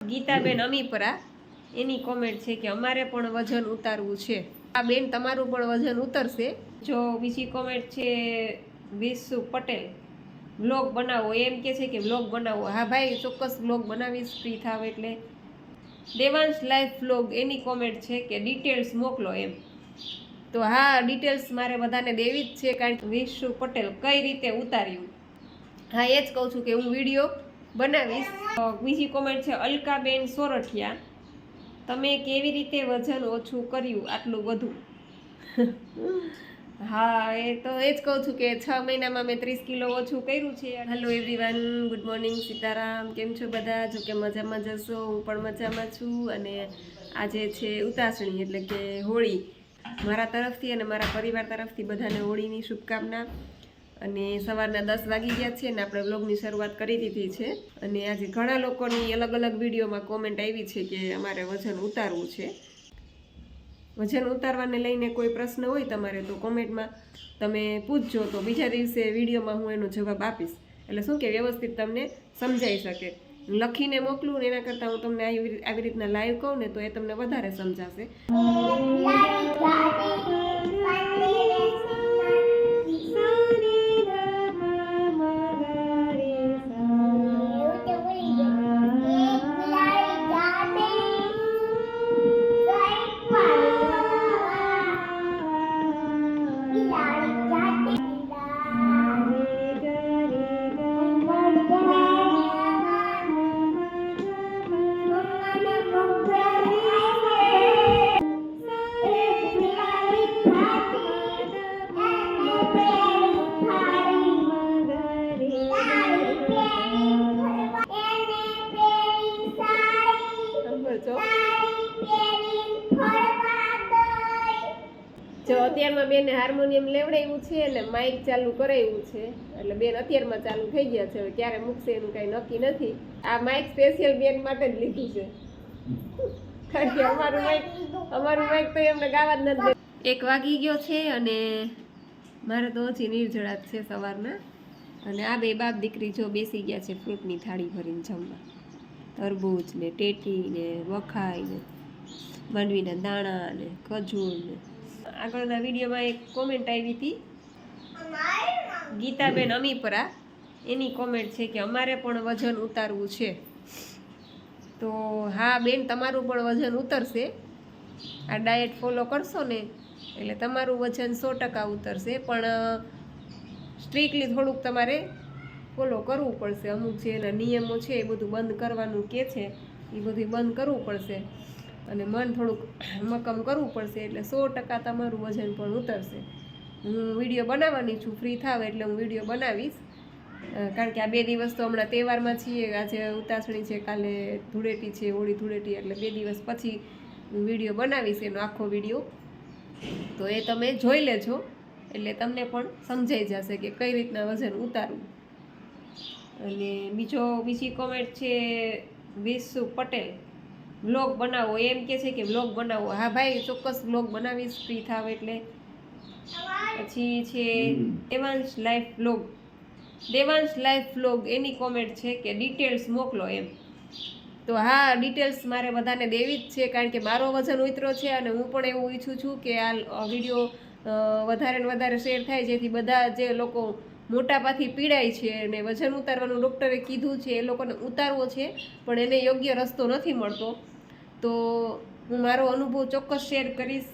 ગીતાબેન અમીપરા, એની comment છે કે અમારે પણ વજન ઉતારવું છે. આ બેન તમારું પણ વજન ઉતરશે. જો બીજી કોમેન્ટ છે વિશુ પટેલ વ્લોગ બનાવો. એમ કે છે કે વ્લોગ બનાવો. હા ભાઈ, ચોક્કસ વ્લોગ બનાવીશ ફ્રી થાવ એટલે. દેવાંશ લાઈફ વ્લોગ એની કોમેન્ટ છે કે ડિટેલ્સ મોકલો એમ. તો હા ડિટેલ્સ મારે બધાને દેવી જ છે કારણ કે વિશુ પટેલ કઈ રીતે ઉતાર્યું? હા, એ જ કહું છું કે હું વીડિયો બનાવીશ. બીજી કોમેન્ટ છે અલકાબેન સોરઠિયા તમે કેવી રીતે વજન ઓછું કર્યું આટલું બધું? હા એ તો એ જ કહું છું કે છ મહિનામાં મેં ત્રીસ કિલો ઓછું કર્યું છે. Hello everyone good morning Sitaram. કેમ છો બધા? જો કે મજામાં જશો હું પણ મજામાં છું. અને આજે છે ઉતાસણી એટલે કે હોળી. મારા તરફથી અને મારા પરિવાર તરફથી બધાને હોળીની શુભકામના. અને સવારના દસ વાગી ગયા છે અને આપણે બ્લોગની શરૂઆત કરી દીધી છે. અને આજે ઘણા લોકોની અલગ અલગ વિડીયોમાં કોમેન્ટ આવી છે કે અમારે વજન ઉતારવું છે. વજન ઉતારવાને લઈને કોઈ પ્રશ્ન હોય તમારે તો કોમેન્ટમાં તમે પૂછજો, તો બીજા દિવસે વિડીયોમાં હું એનો જવાબ આપીશ. એટલે શું કે વ્યવસ્થિત તમને સમજાઈ શકે. લખીને મોકલું એના કરતાં હું તમને આવી રીતના લાઈવ કહું ને તો એ તમને વધારે સમજાશે. જો અત્યારમાં બેને હાર્મોનિયમ લેવડાવ્યું છે એટલે માઇક ચાલુ કરાવ્યું છે. એટલે બેન અત્યારમાં ચાલુ થઈ ગયા છે. હવે ક્યારે મૂકશે એનું કાંઈ નક્કી નથી. આ માઇક સ્પેશિયલ બેન માટે જ લીધું છે. કારણ કે અમારું માઇક અમારું માઇક તો એમને ગાવા જ નથી એક વાગી ગયો છે અને મારે તો ઓછી નિર્જળા છે સવારના. અને આ બે બાપ દીકરી જો બેસી ગયા છે ફ્રૂટની થાળી ભરીને જમવા. તરબૂચ ને ટેટી ને વખાઈ ને માંડવીના દાણા ને ખજૂર ને આગળના વિડીયોમાં એક કોમેન્ટ આવી હતી. ગીતાબેન અમીપરા. એની કોમેન્ટ છે કે અમારે પણ વજન ઉતારવું છે. તો હા બેન, તમારું પણ વજન ઉતરશે. આ ડાયટ ફોલો કરશો ને, એટલે તમારું વજન સો ટકા ઉતરશે. પણ સ્ટ્રિકલી થોડુંક તમારે ફોલો કરવું પડશે. અમુક જે એના નિયમો છે એ બધું બંધ કરવાનું કે છે, એ બધું બંધ કરવું પડશે. અને મન થોડુંક મક્કમ કરવું પડશે એટલે સો ટકા તમારું વજન પણ ઉતરશે. હું વીડિયો બનાવવાની છું, ફ્રી થાવ એટલે હું વીડિયો બનાવીશ. કારણ કે આ બે દિવસ તો હમણાં તહેવારમાં છીએ, આજે ઉતાસણી છે, કાલે ધૂળેટી છે, હોળી ધૂળેટી, એટલે બે દિવસ પછી હું વીડિયો બનાવીશ, એનો આખો વીડિયો. તો એ તમે જોઈ લેજો, એટલે તમને પણ સમજાઈ જશે કે કઈ રીતના વજન ઉતારવું. અને બીજો બીજી કોમેન્ટ છે વિશુ પટેલ. વ્લોગ બનાવો એમ કે છે કે વ્લોગ બનાવો. હા ભાઈ ચોક્કસ વ્લોગ બનાવીશ ફ્રી થાવ એટલે. પછી છે Devansh life vlog Devansh life vlog એની કોમેન્ટ છે કે ડિટેલ્સ મોકલો એમ. તો હા ડિટેલ્સ મારે બધાને દેવી જ છે કારણ કે મારો વજન ઉતરો છે અને હું પણ એવું ઈચ્છું છું કે આ વીડિયો વધારે ને વધારે શેર થાય જેથી બધા જે લોકો મોટાપાથી પીડાય છે અને વજન ઉતારવાનું ડૉક્ટરે કીધું છે, એ લોકોને ઉતારવો છે, પણ એને યોગ્ય રસ્તો નથી મળતો. તો હું મારો અનુભવ ચોક્કસ શેર કરીશ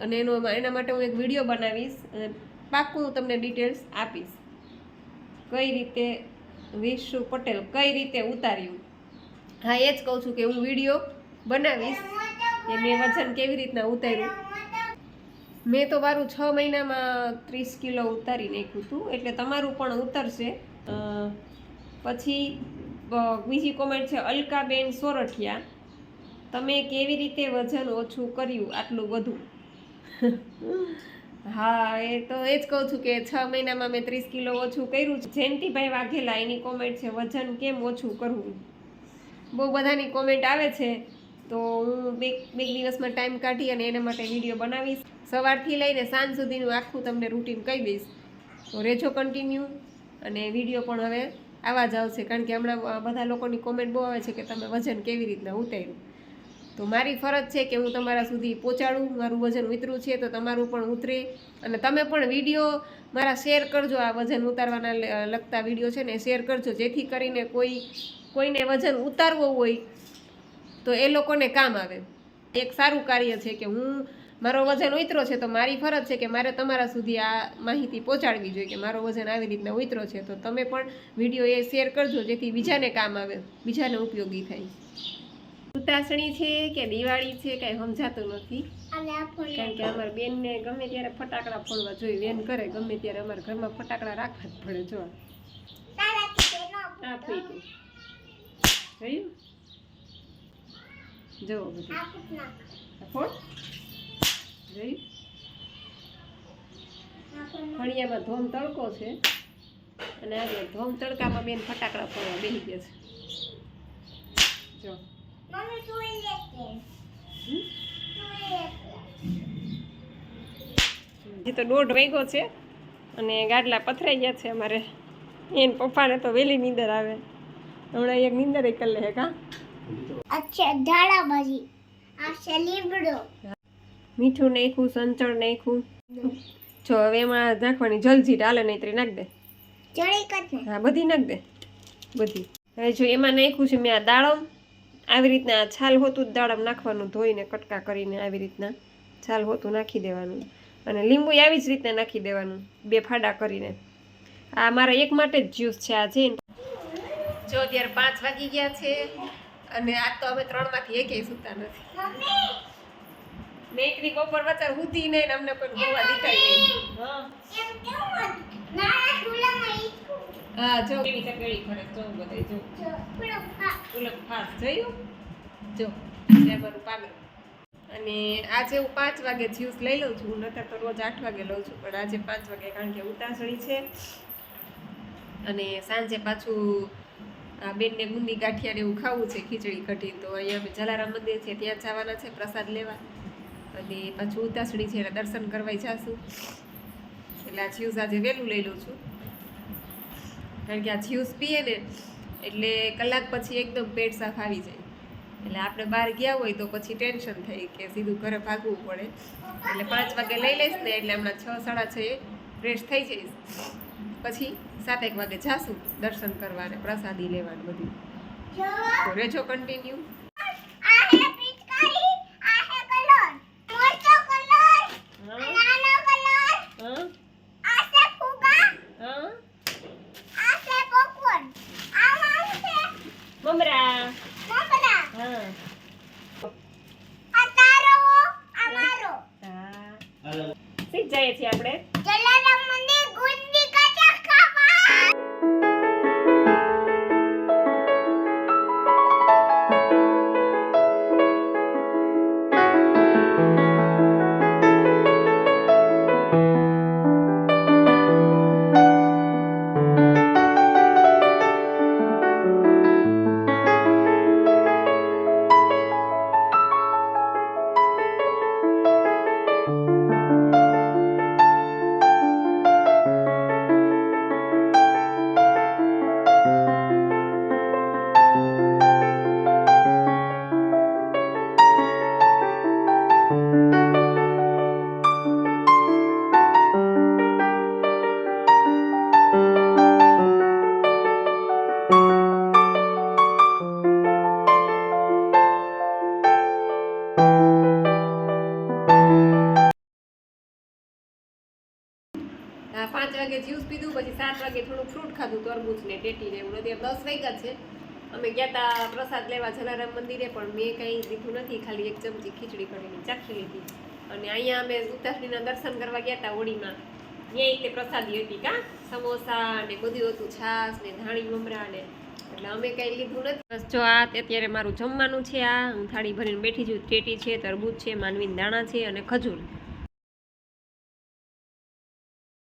અને એનો એના માટે હું એક વીડિયો બનાવીશ અને પાક્કું હું તમને ડિટેલ્સ આપીશ. કઈ રીતે વિશુ પટેલ કઈ રીતે ઉતાર્યું? હા, એ જ કહું છું કે હું વીડિયો બનાવીશ કે મેં વજન કેવી રીતના ઉતાર્યું. મેં તો મારું છ મહિનામાં ત્રીસ કિલો ઉતારી નાખ્યું હતું એટલે તમારું પણ ઉતરશે. પછી બીજી કોમેન્ટ છે અલકાબેન સોરઠિયા તમે કેવી રીતે વજન ઓછું કર્યું આટલું બધું? હા એ તો એ જ કહું છું કે છ મહિનામાં મેં ત્રીસ કિલો ઓછું કર્યું છે. જયંતિભાઈ વાઘેલા એની કોમેન્ટ છે વજન કેમ ઓછું કરવું? બહુ બધાની કોમેન્ટ આવે છે. તો હું બે બે દિવસમાં ટાઈમ કાઢી અને એના માટે વીડિયો બનાવીશ. સવારથી લઈને સાંજ સુધીનું આખું તમને રૂટીન કહી દઈશ. તો રેજો કન્ટિન્યુ અને વીડિયો પણ હવે આવા જ આવશે. કારણ કે હમણાં બધા લોકોની કોમેન્ટ બહુ આવે છે કે તમે વજન કેવી રીતના ઉતાર્યું. તો મારી ફરજ છે કે હું તમારા સુધી પહોંચાડું. મારું વજન ઉતરું છે તો તમારું પણ ઉતરે. અને તમે પણ વીડિયો મારા શેર કરજો. આ વજન ઉતારવાના લગતા વીડિયો છે ને શેર કરજો. જેથી કરીને કોઈ કોઈને વજન ઉતારવો હોય તો એ લોકોને કામ આવે. એક સારું કાર્ય છે કે હું મારો વજન ઉતરો છે તો મારી ફરજ છે કે મારે તમારા સુધી આ માહિતી પહોંચાડવી જોઈએ કે મારો વજન આવી રીતના ઉતરો છે. તો તમે પણ વીડિયો એ શેર કરજો જેથી બીજાને કામ આવે બીજાને ઉપયોગી થાય. ઉતાસણી છે કે દિવાળી છે કાંઈ સમજાતું નથી. કારણ કે અમારે બેનને ગમે ત્યારે ફટાકડા ફોડવા જોઈએ બેન કરે ગમે ત્યારે અમારા ઘરમાં ફટાકડા રાખવા જ પડે જો. જોયું? જો બધું. ફોડ. જોયું ફળિયામાં ધોમ તડકો છે. અને આજે ધોમ તડકામાં બેન ફટાકડા ફોડવા બેસી ગયા છે. જો. હજી તો દોઢ વાગ્યો છે અને ગાડલા પથરાઈ ગયા છે અમારે. એને પપ્પાને તો વહેલી નીંદર આવે. હમણાં એક નીંદર કરી લે કા? અચ્છા ધાડા ભાજી. આ છે લીમડો મીઠું નાખ્યું સંચળ નાખ્યું જો હવે એમાં નાખવાની જલજીર હાલે નહીં નાખ દે. ને. હા બધી નાખ દે. બધી. હવે જો એમાં નાખ્યું છે મેં આ દાડમ આવી રીતના છાલ હોતું દાડમ નાખવાનું ધોઈને કટકા કરીને આવી રીતના છાલ હોતું નાખી દેવાનું. અને લીંબુ આવી જ રીતના નાખી દેવાનું બે ફાડા કરીને. આ મારા એક માટે જ જ્યુસ છે આ છે જો અત્યારે પાંચ વાગી ગયા છે. અને આજ તો અમે ત્રણમાંથી એકેય સૂતા નથી. મમ્મી! મેકરી બપોર વચ્ચે હુતી નહીં ને અમને કોઈ હોવા દેખાય નહીં. હા. જો કેવી ચકડી ફરે જો બધે જો. પુલક ફાસ. જોયું? જો. આ મારું પાગલ. અને આજે હું પાંચ વાગે જ્યુસ લઈ લઉં છું. નતર તો રોજ આઠ વાગે લઉં છું. પણ આજે પાંચ વાગે કારણ કે ઉતાસળી છે. અને સાંજે પાછું આ બેનને ગુંદી ગાંઠિયાને એવું ખાવું છે, ખીચડી કઢી તો અહીંયા જલારામ મંદિર છે, ત્યાં જવાના છે, પ્રસાદ લેવા. અને પાછું ઉતાસળી છે એટલે દર્શન કરવા જાશું. એટલે આ જ્યુસ આજે વહેલું લઈ લઉં છું. કારણ કે આ જ્યુસ પીએ ને, એટલે કલાક પછી એકદમ પેટ સાફ આવી જાય. એટલે આપણે બહાર ગયા હોય તો પછી ટેન્શન થાય કે સીધું ઘરે ભાગવું પડે. એટલે પાંચ વાગે લઈ લઈશ ને, એટલે હમણાં છ, સાડા છ એ ફ્રેશ થઈ જઈશ. પછી સાતેક વાગે જાશું દર્શન કરવા અને પ્રસાદી લેવાનું બધું. રેજો કન્ટિન્યુ વાગે જ્યુસ પીધું, પછી સાત વાગે થોડું ફ્રૂટ ખાધું, તરબૂચ ને ટેટી ને એવું અત્યારે દસ વાગ્યા છે. અમે ગયા તા પ્રસાદ લેવા જલારામ મંદિરે, પણ મેં કંઈ લીધું નથી. ખાલી એક ચમચી ખીચડી કરીને ચાખી લીધી. અને અહીંયા અમે ઉતાસણીના દર્શન કરવા ગયા હતા હોળીમાં. ત્યાં તે પ્રસાદી હતી કા? સમોસા ને બધું હતું, છાશ ને ધાણી, મમરા ને. એટલે અમે કંઈ લીધું નથી. બસ જો આ અત્યારે મારું જમવાનું છે આ. હું થાળી ભરીને બેઠી છું. ટેટી છે, તરબૂચ છે, માનવીન દાણા છે અને ખજૂર.